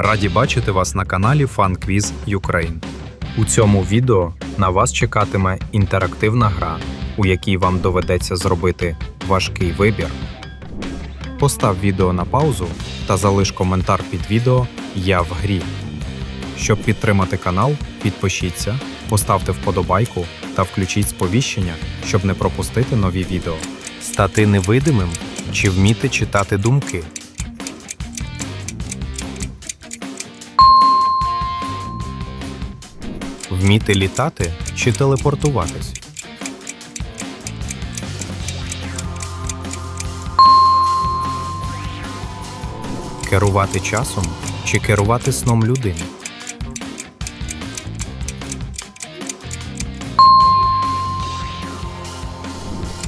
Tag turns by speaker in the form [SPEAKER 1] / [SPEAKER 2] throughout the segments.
[SPEAKER 1] Раді бачити вас на каналі FunQuiz Ukraine. У цьому відео на вас чекатиме інтерактивна гра, у якій вам доведеться зробити важкий вибір. Постав відео на паузу та залиш коментар під відео Я в грі. Щоб підтримати канал, підпишіться, поставте вподобайку та включіть сповіщення, щоб не пропустити нові відео. Стати невидимим чи вміти читати думки. Вміти літати чи телепортуватись. Керувати часом чи керувати сном людини.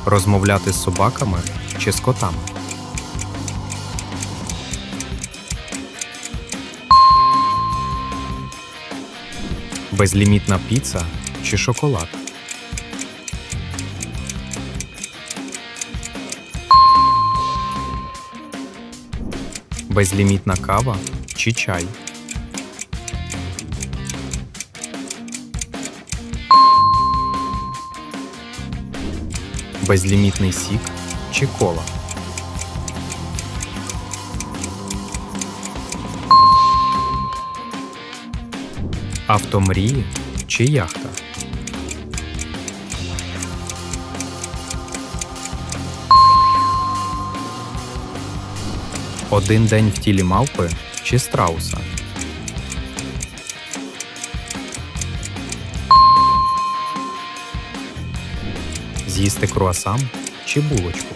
[SPEAKER 1] Розмовляти з собаками чи з котами. Безлімітна піца чи шоколад. Безлімітна кава чи чай. Безлімітний сік чи кола. Автомрії чи яхта. Один день в тілі мавпи чи страуса. З'їсти круасан чи булочку.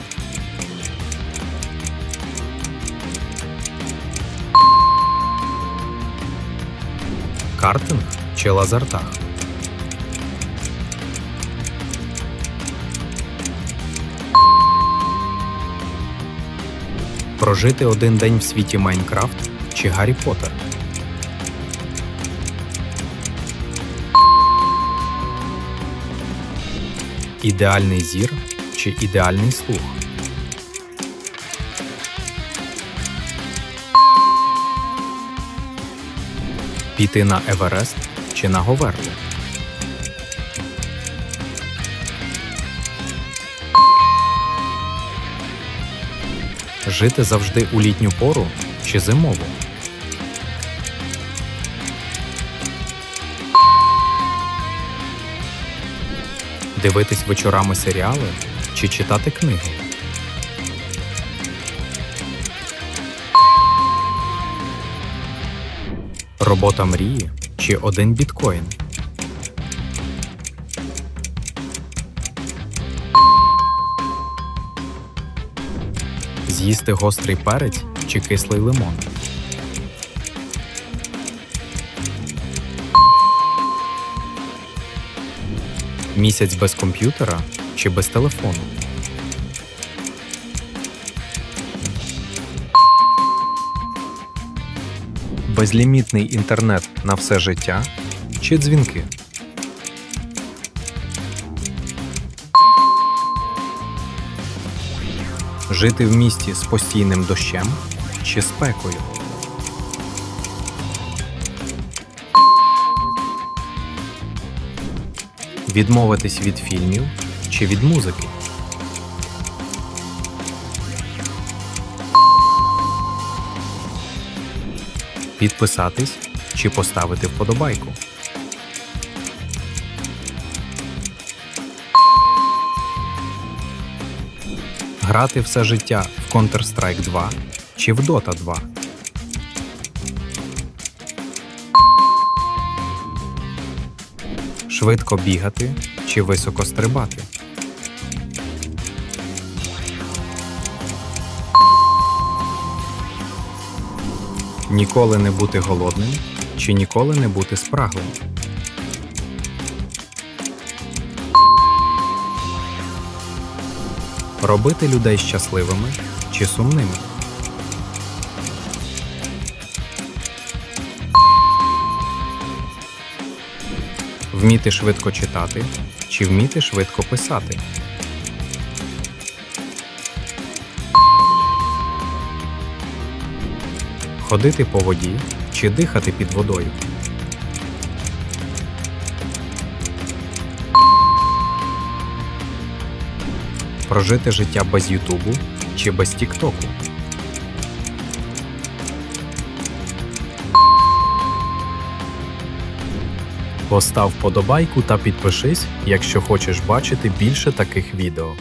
[SPEAKER 1] Картинг чи лазертаг. Прожити один день в світі Майнкрафт чи Гаррі Поттер. Ідеальний зір чи ідеальний слух. Піти на Еверест чи на Говерлу. Жити завжди у літню пору чи зимову. Дивитись вечорами серіали чи читати книги. Робота мрії чи один біткоін. З'їсти гострий перець чи кислий лимон. Місяць без комп'ютера чи без телефону. Безлімітний інтернет на все життя чи дзвінки. Жити в місті з постійним дощем чи спекою. Відмовитись від фільмів чи від музики. Підписатись чи поставити вподобайку. Грати все життя в Counter-Strike 2 чи в Dota 2. Швидко бігати чи високо стрибати. Ніколи не бути голодним чи ніколи не бути спраглим. Робити людей щасливими чи сумними. Вміти швидко читати чи вміти швидко писати. Ходити по воді чи дихати під водою? Прожити життя без Ютубу чи без Тіктоку? Постав вподобайку та підпишись, якщо хочеш бачити більше таких відео.